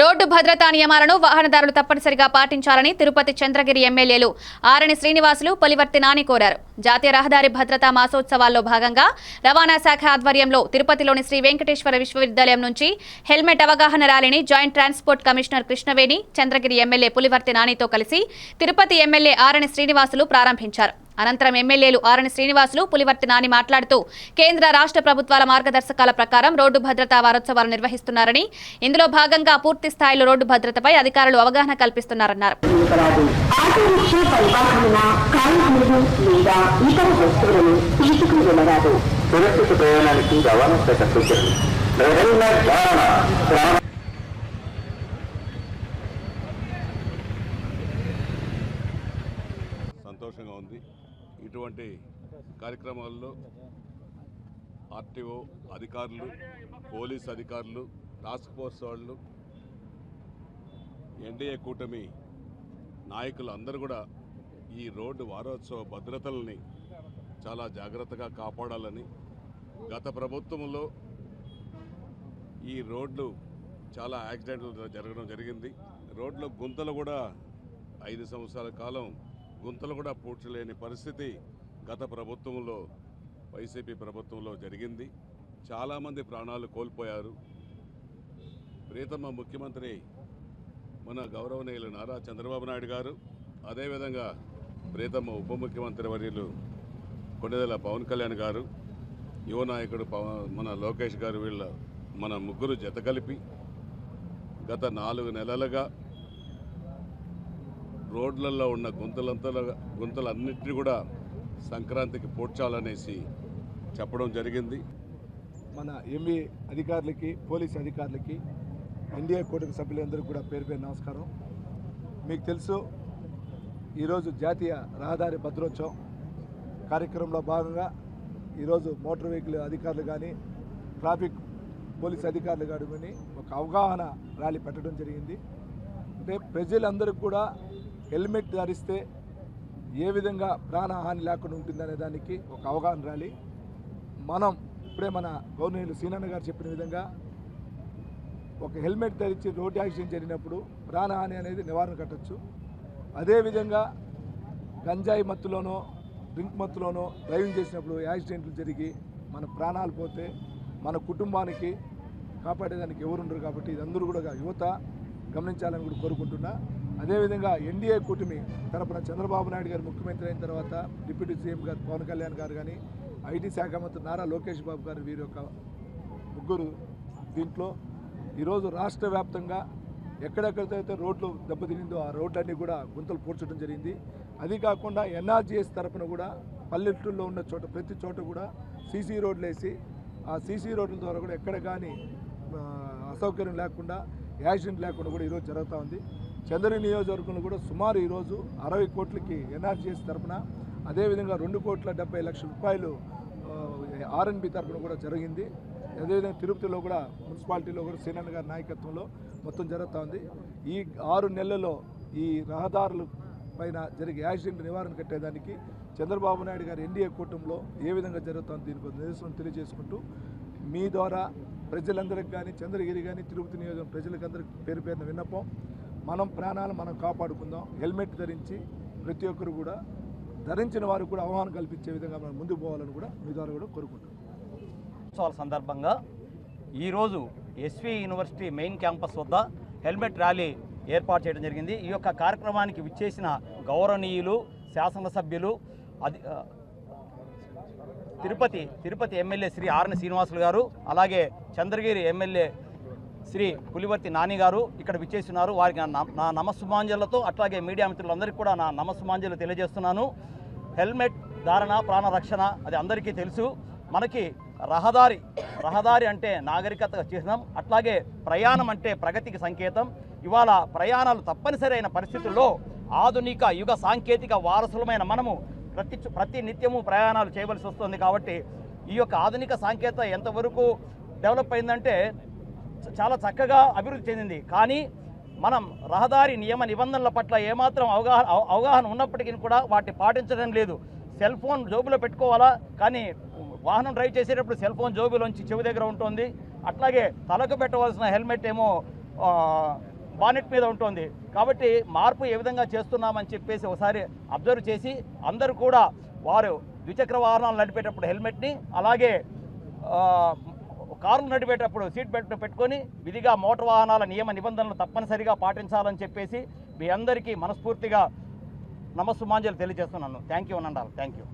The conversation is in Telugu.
రోడ్డు భద్రతా నియమాలను వాహనదారులు తప్పనిసరిగా పాటించాలని తిరుపతి చంద్రగిరి ఎమ్మెల్యేలు ఆరణి శ్రీనివాసులు పొలివర్తి నాని కోరారు. జాతీయ రహదారి భద్రతా మాసోత్సవాల్లో భాగంగా రవాణా శాఖ ఆధ్వర్యంలో తిరుపతిలోని శ్రీ వెంకటేశ్వర విశ్వవిద్యాలయం నుంచి హెల్మెట్ అవగాహన ర్యాలీని joint transport commissioner Krishnaveni Chandragiri MLA Pulivarthi నానితో కలిసి తిరుపతి ఎమ్మెల్యే ఆరణి శ్రీనివాసులు ప్రారంభించారు. అనంతరం ఎమ్మెల్యేలు ఆరణి శ్రీనివాసులు పులివర్తి నాని మాట్లాడుతూ కేంద్ర రాష్ట్ర ప్రభుత్వాల మార్గదర్శకాల ప్రకారం రోడ్డు భద్రతా వారోత్సవాలు నిర్వహిస్తున్నారని ఇందులో భాగంగా పూర్తి స్థాయిలో రోడ్డు భద్రతపై అధికారులు అవగాహన కల్పిస్తున్నారన్నారు. సురక్షిత ప్రయాణానికి రవాణా శాఖ సూచనలు ధారణ సంతోషంగా ఉంది. ఇటువంటి కార్యక్రమాల్లో ఆర్టీఓ అధికారులు పోలీస్ అధికారులు టాస్క్ ఫోర్స్ వాళ్ళు ఎన్డీఏ కూటమి నాయకులు అందరూ కూడా ఈ రోడ్డు వారోత్సవ భద్రతల్ని చాలా జాగ్రత్తగా కాపాడాలని గత ప్రభుత్వంలో ఈ రోడ్లు చాలా యాక్సిడెంట్లు జరగడం జరిగింది. రోడ్ల గుంతలు కూడా ఐదు సంవత్సరాల కాలం గుంతలు కూడా పూడ్చలేని పరిస్థితి గత ప్రభుత్వంలో వైసీపీ ప్రభుత్వంలో జరిగింది. చాలామంది ప్రాణాలు కోల్పోయారు. ప్రీతమ ముఖ్యమంత్రి మన గౌరవనీయులు నారా చంద్రబాబు నాయుడు గారు అదేవిధంగా ప్రీతమ ఉప ముఖ్యమంత్రి వర్యులు కొండదల పవన్ కళ్యాణ్ గారు యువ నాయకుడు మన లోకేష్ గారు వీళ్ళ మన ముగ్గురు జత కలిపి గత నాలుగు నెలలుగా రోడ్లలో ఉన్న గుంతలంతా గుంతలన్నింటినీ కూడా సంక్రాంతికి పూడ్చాలనేసి చెప్పడం జరిగింది. మన ఎంఈ అధికారులకి పోలీస్ అధికారులకి ఎన్డీఏ కూటమి సభ్యులందరికీ కూడా పేరు పేరు నమస్కారం. మీకు తెలుసు ఈరోజు జాతీయ రహదారి భద్రోత్సవం కార్యక్రమంలో భాగంగా ఈరోజు మోటార్ వెహికల్ అధికారులు కానీ ట్రాఫిక్ పోలీస్ అధికారులు కానీ ఒక అవగాహన ర్యాలీ పెట్టడం జరిగింది. అంటే ప్రజలందరికీ కూడా హెల్మెట్ ధరిస్తే ఏ విధంగా ప్రాణహాని లేకుండా ఉంటుందనే దానికి ఒక అవగాహన రాలి మనం ఇప్పుడే మన గవర్నర్ సీనన్న గారు చెప్పిన విధంగా ఒక హెల్మెట్ ధరించి రోడ్డు యాక్సిడెంట్ జరిగినప్పుడు ప్రాణహాని అనేది నివారణ కట్టచ్చు. అదేవిధంగా గంజాయి మత్తులోనో డ్రింక్ మత్తులోనో డ్రైవింగ్ చేసినప్పుడు యాక్సిడెంట్లు జరిగి మన ప్రాణాలు పోతే మన కుటుంబానికి కాపాడేదానికి ఎవరు ఉండరు కాబట్టి ఇదందరూ కూడా యువత గమనించాలని కూడా కోరుకుంటున్నా. అదేవిధంగా ఎన్డీఏ కూటమి తరపున చంద్రబాబు నాయుడు గారు ముఖ్యమంత్రి అయిన తర్వాత డిప్యూటీ సీఎం గారు పవన్ కళ్యాణ్ గారు కానీ ఐటీ శాఖ మంత్రి నారా లోకేష్ బాబు గారు వీరి యొక్క ముగ్గురు దీంట్లో. ఈరోజు రాష్ట్ర వ్యాప్తంగా ఎక్కడెక్కడైతే రోడ్లు దెబ్బతినిందో ఆ రోడ్లన్నీ కూడా గుంతలు పూడ్చడం జరిగింది. అది కాకుండా ఎన్ఆర్జీఎస్ తరపున కూడా పల్లెటూరులో ఉన్న చోట ప్రతి చోట కూడా సీసీ రోడ్లు వేసి ఆ సీసీ రోడ్ల ద్వారా కూడా ఎక్కడ కానీ అసౌకర్యం లేకుండా యాక్సిడెంట్ లేకుండా కూడా ఈరోజు జరుగుతూ ఉంది. చంద్ర నియోజకవర్గంలో కూడా సుమారు ఈరోజు అరవై కోట్లకి ఎన్ఆర్జీఎస్ తరపున అదేవిధంగా రెండు కోట్ల డెబ్బై లక్షల రూపాయలు ఆర్ఎన్బి తరఫున కూడా జరిగింది. అదేవిధంగా తిరుపతిలో కూడా మున్సిపాలిటీలో కూడా సీనన్న గారి నాయకత్వంలో మొత్తం జరుగుతూ ఉంది. ఈ ఆరు నెలల్లో ఈ రహదారుల పైన జరిగే యాక్సిడెంట్ నివారణ కట్టేదానికి చంద్రబాబు నాయుడు గారి ఎన్డీఏ కూటమిలో ఏ విధంగా జరుగుతుంది దీనికి ఒక నిదర్శనం తెలియజేసుకుంటూ మీ ద్వారా ప్రజలందరికీ కానీ చంద్రగిరి కానీ తిరుపతి నియోజకవర్గం ప్రజలకందరికీ పేరు పేరున విన్నపం. మనం ప్రాణాలు మనం కాపాడుకుందాం హెల్మెట్ ధరించి ప్రతి ఒక్కరు కూడా ధరించిన వారు కూడా అవగాహన కల్పించే విధంగా మనం ముందుకు పోవాలని కూడా మీ ద్వారా కూడా కోరుకుంటున్నాం. ఉత్సవాల సందర్భంగా ఈరోజు ఎస్వి యూనివర్సిటీ మెయిన్ క్యాంపస్ వద్ద హెల్మెట్ ర్యాలీ ఏర్పాటు చేయడం జరిగింది. ఈ యొక్క కార్యక్రమానికి విచ్చేసిన గౌరవనీయులు శాసనసభ్యులు అది తిరుపతి తిరుపతి ఎమ్మెల్యే శ్రీ ఆర్ని శ్రీనివాసులు గారు అలాగే చంద్రగిరి ఎమ్మెల్యే శ్రీ పులివర్తి నాని గారు ఇక్కడ విచ్చేస్తున్నారు. వారికి నా నా నమస్సుమాంజలతో అట్లాగే మీడియా మిత్రులందరికీ కూడా నా నమస్సుమాంజలు తెలియజేస్తున్నాను. హెల్మెట్ ధారణ ప్రాణ రక్షణ అది అందరికీ తెలుసు. మనకి రహదారి రహదారి అంటే నాగరికత చిహ్నం అట్లాగే ప్రయాణం అంటే ప్రగతికి సంకేతం. ఇవాళ ప్రయాణాలు తప్పనిసరి అయిన పరిస్థితుల్లో ఆధునిక యుగ సాంకేతిక వారసులమైన మనము ప్రతి ప్రతి నిత్యము ప్రయాణాలు చేయవలసి వస్తుంది కాబట్టి ఈ యొక్క ఆధునిక సాంకేతిక ఎంతవరకు డెవలప్ అయిందంటే చాలా చక్కగా అభివృద్ధి చెందింది. కానీ మనం రహదారి నియమ నిబంధనల పట్ల ఏమాత్రం అవగాహన అవ- అవగాహన ఉన్నప్పటికీ కూడా వాటిని పాటించడం లేదు. సెల్ ఫోన్ జోబులో పెట్టుకోవాలా? కానీ వాహనం డ్రైవ్ చేసేటప్పుడు సెల్ ఫోన్ జోబులోంచి చెవి దగ్గర ఉంటుంది. అట్లాగే తలకు పెట్టవలసిన హెల్మెట్ ఏమో బానెట్ మీద ఉంటుంది. కాబట్టి మార్పు ఏ విధంగా చేస్తున్నామని చెప్పేసి ఒకసారి అబ్జర్వ్ చేసి అందరూ కూడా వారు ద్విచక్ర వాహనాలు నడిపేటప్పుడు హెల్మెట్ని అలాగే కార్లు నడిపేటప్పుడు సీట్ బెల్ట్ పెట్టుకొని విధిగా మోటార్ వాహనాల నియమ నిబంధనలు తప్పనిసరిగా పాటించాలని చెప్పేసి మీ అందరికీ మనస్ఫూర్తిగా నమస్సుమాంజలు తెలియజేస్తున్నాను. థ్యాంక్ యూ అనండాలి థ్యాంక్ యూ